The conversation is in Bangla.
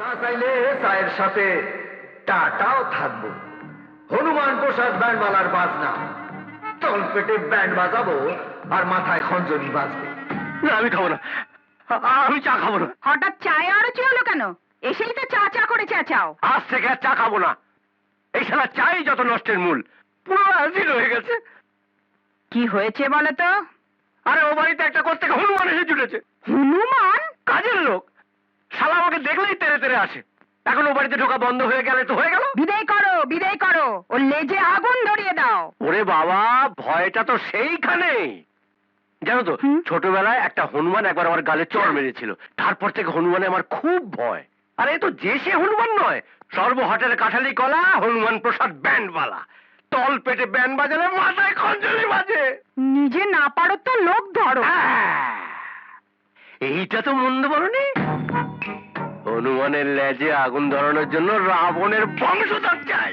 চা চাইলে চায়ের সাথে টাটাও থাকব। হনুমান প্রসাদ ব্যান্ডমালার বাজনা। তল পেটে ব্যান্ড বাজাবো আর মাথায় খঞ্জনি বাজবে। না আমি খাব না। আমি চা খাব না। হঠাৎ চায়ে আরও হলো কেন? এসেই তো চা চা করে চেঁচাও আজ থেকে আর চা খাব না। এই শালা চাই যত নষ্টের মূল। পুরো হয়ে গেছে। কি হয়েছে বলো তো? আরে ও বাড়িতে একটা করতে হনুমান এসে জুটেছে। হনুমান? কাজের লোক। দেখলেই তেরে তেরে আসে। এখন ও বাড়িতে ঢোকা বন্ধ হয়ে গেলে তো হয়ে গেল। বিদায় করো বিদায় করো। ওর লেজে আগুন ধরিয়ে দাও। ওরে বাবা ভয়টা তো সেইখানেই জানো তো ছোটবেলায় একটা হনুমান একবার আমার গালে চড় মেরেছিল। তারপর থেকে হনুমানে আমার খুব ভয়। আরে তো যে সে হনুমান নয় সর্বহাটের কাঠালি কলা হনুমান প্রসাদ ব্যান্ডওয়ালা তল পেটে ব্যান্ড বাজালে মাথায় খঞ্জলি বাজে। নিজে না পারো তো লোক ধরো। আহ! এইটা তো মন্দ বলনি। হনুমানের লেজে আগুন ধরানোর জন্য রাবণের বংশধর চাই।